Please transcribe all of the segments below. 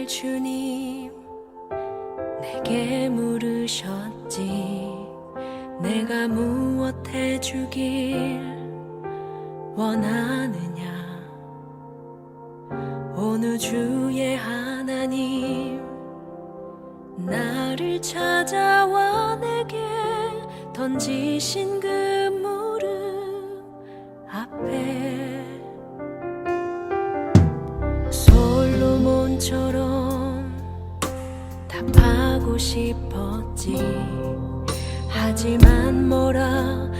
날 주님 내게 물으셨지. 내가 무엇 해주길 원하느냐? 어느 주의 하나님 나를 찾아와 내게 던지신 그 무릎 앞에 솔로몬처럼 싶었지. 하지만 뭐라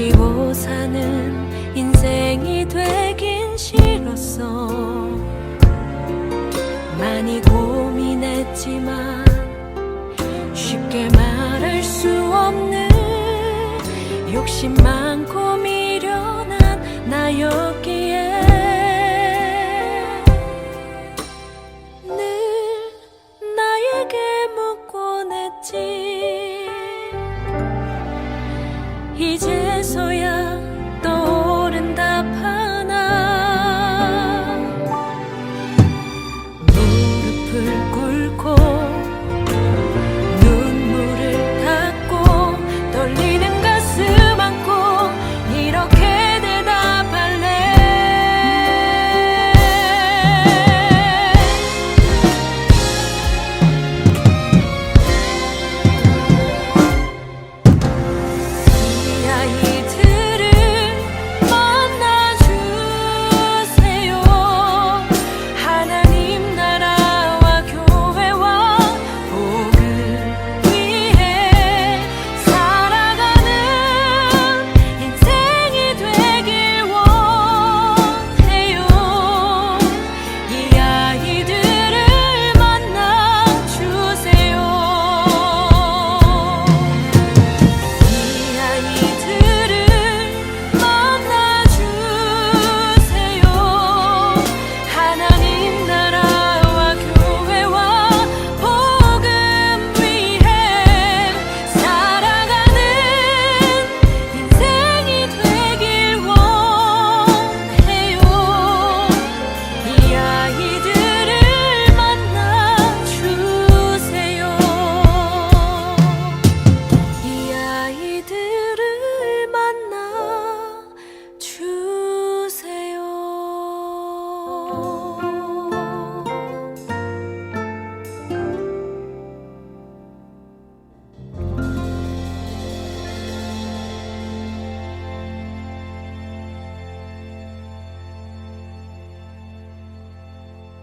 가지고 사는 인생이 되긴 싫었어. 많이 고민했지만 쉽게 말할 수 없는 욕심 많고 미련한 나였기에 늘 나에게 묻곤 했지.